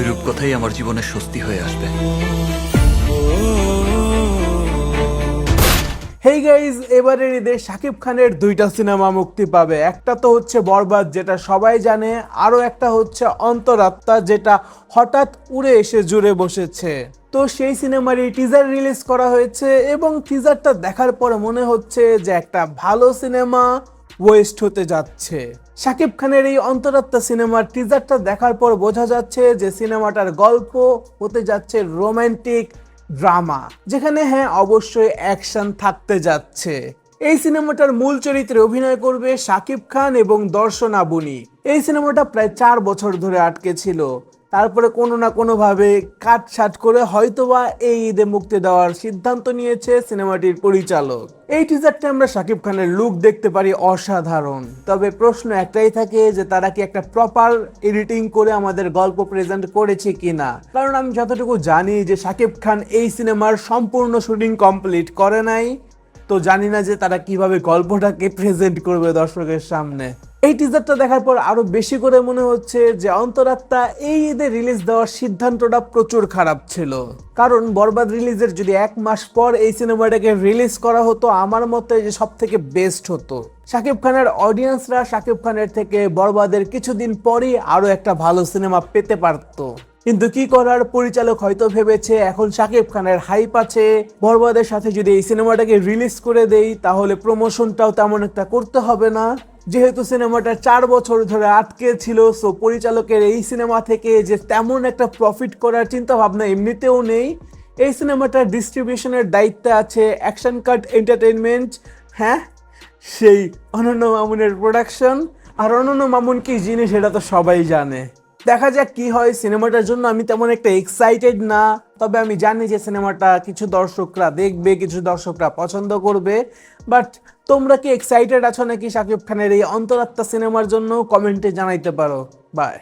ওই রূপকথাই আমার জীবনের স্বস্তি হয়ে আসবে। হেই গাইজ এবারের ঈদে শাকিব খানের দুইটা সিনেমা মুক্তি পাবে। একটা তো হচ্ছে বরবাদ, যেটা সবাই জানে আরও একটা হচ্ছে অন্তরাত্মা, যেটা হঠাৎ উড়ে এসে জুড়ে বসেছে। তো সেই সিনেমারই টিজার রিলিজ করা হয়েছে এবং টিজারটা দেখার পর মনে হচ্ছে যে একটা ভালো সিনেমা। ওয়েস্ট হতে যাচ্ছে। শাকিব খানের এই অন্তরাত্মা সিনেমার টিজারটা দেখার পর বোঝা যাচ্ছে যে সিনেমাটার গল্প হতে যাচ্ছে রোমান্টিক ড্রামা যেখানে হ্যাঁ অবশ্যই অ্যাকশন থাকতে যাচ্ছে। এই সিনেমাটার মূল চরিত্রে অভিনয় করবে শাকিব খান এবং দর্শনা বুনি এই সিনেমাটা প্রায় চার বছর ধরে আটকে ছিল। তারপরে কোনো না কোনোভাবে কাটছাট করে হয়তোবা এই ঈদে মুক্তি দেওয়ার সিদ্ধান্ত নিয়েছে সিনেমাটির পরিচালক। এই টিজারটা আমরা শাকিব খানের লুক দেখতে পারি অসাধারণ। তবে প্রশ্ন একটাই থাকে যে তারা কি একটা প্রপার এডিটিং করে আমাদের গল্প প্রেজেন্ট করেছে কিনা? কারণ আমি যতটুকু জানি যে শাকিব খান এই সিনেমার সম্পূর্ণ শুটিং কমপ্লিট করে নাই। তো জানি না যে তারা কীভাবে গল্পটাকে প্রেজেন্ট করবে দর্শকের সামনে। এই টিজারটা দেখার পর আরও বেশি করে মনে হচ্ছে যে অন্তরাত্মা এই ঈদে রিলিজ দেওয়ার সিদ্ধান্তটা প্রচুর খারাপ ছিল। কারণ বরবাদ রিলিজের যদি এক মাস পর এই সিনেমাটাকে রিলিজ করা হতো, আমার মতে যে সব থেকে বেস্ট হতো। শাকিব খানের অডিয়েন্সরা শাকিব খানের থেকে বরবাদের কিছুদিন পরই আরও একটা ভালো সিনেমা পেতে পারতো। কিন্তু কি করার, পরিচালক হয়তো ভেবেছে, এখন শাকিব খানের হাইপ আছে, বরবাদের সাথে যদি এই সিনেমাটাকে রিলিজ করে দেই, তাহলে প্রমোশনটাও তেমন একটা করতে হবে না। যেহেতু সিনেমাটা চার বছর ধরে আটকে ছিল সো পরিচালকের এই সিনেমা থেকে যে তেমন একটা প্রফিট করার চিন্তা ভাবনা এমনিতেও নেই। এই সিনেমাটার ডিস্ট্রিবিউশনের দায়িত্বে আছে অ্যাকশন কাট এন্টারটেনমেন্ট হ্যাঁ? সেই অনন্য মামুনের প্রোডাকশন আর অনন্য মামুন কি জিনিস এটা তো সবাই জানে। দেখা যাক কি হয় সিনেমাটার জন্য। আমি তেমন একটা এক্সাইটেড না, তবে আমি জানি যে সিনেমাটা কিছু দর্শকরা দেখবে, কিছু দর্শকরা পছন্দ করবে। বাট তোমরা কি এক্সাইটেড আছো নাকি শাকিব খানের এই অন্তরাত্মা সিনেমার জন্য? কমেন্টে জানাইতে পারো। বাই